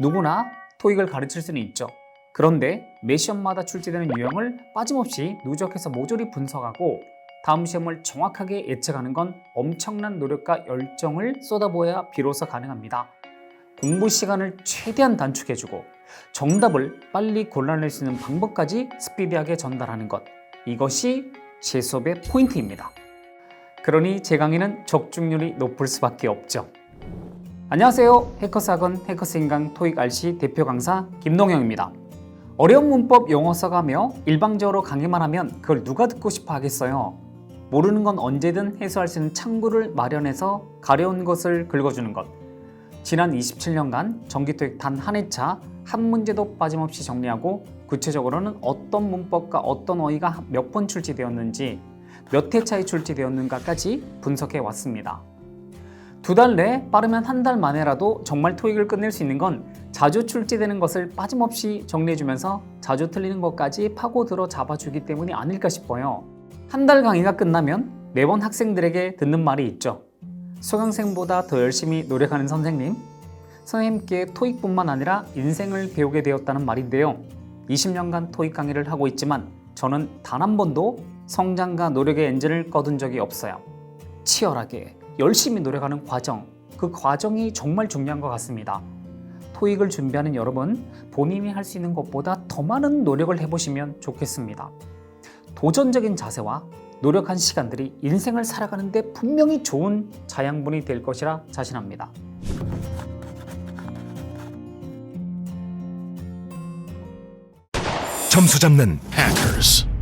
누구나 토익을 가르칠 수는 있죠. 그런데 매 시험마다 출제되는 유형을 빠짐없이 누적해서 모조리 분석하고 다음 시험을 정확하게 예측하는 건 엄청난 노력과 열정을 쏟아부어야 비로소 가능합니다. 공부 시간을 최대한 단축해주고 정답을 빨리 골라낼 수 있는 방법까지 스피디하게 전달하는 것. 이것이 제 수업의 포인트입니다. 그러니 제 강의는 적중률이 높을 수밖에 없죠. 안녕하세요. 해커사건 해커스인강 토익 RC 대표 강사 김동영입니다. 어려운 문법 영어 써가며 일방적으로 강의만 하면 그걸 누가 듣고 싶어 하겠어요. 모르는 건 언제든 해소할 수 있는 창구를 마련해서 가려운 것을 긁어주는 것. 지난 27년간 정기토익 단 한 회차 한 문제도 빠짐없이 정리하고 구체적으로는 어떤 문법과 어떤 어휘가 몇 번 출제되었는지 몇 회차에 출제되었는가까지 분석해 왔습니다. 두 달내 빠르면 한 달 만에라도 정말 토익을 끝낼 수 있는 건 자주 출제되는 것을 빠짐없이 정리해주면서 자주 틀리는 것까지 파고들어 잡아주기 때문이 아닐까 싶어요. 한 달 강의가 끝나면 매번 학생들에게 듣는 말이 있죠. 수강생보다 더 열심히 노력하는 선생님, 선생님께 토익뿐만 아니라 인생을 배우게 되었다는 말인데요. 20년간 토익 강의를 하고 있지만 저는 단 한 번도 성장과 노력의 엔진을 꺼둔 적이 없어요. 치열하게 열심히 노력하는 과정, 그 과정이 정말 중요한 것 같습니다. 토익을 준비하는 여러분, 본인이 할 수 있는 것보다 더 많은 노력을 해보시면 좋겠습니다. 도전적인 자세와 노력한 시간들이 인생을 살아가는데 분명히 좋은 자양분이 될 것이라 자신합니다. 점수 잡는 hackers.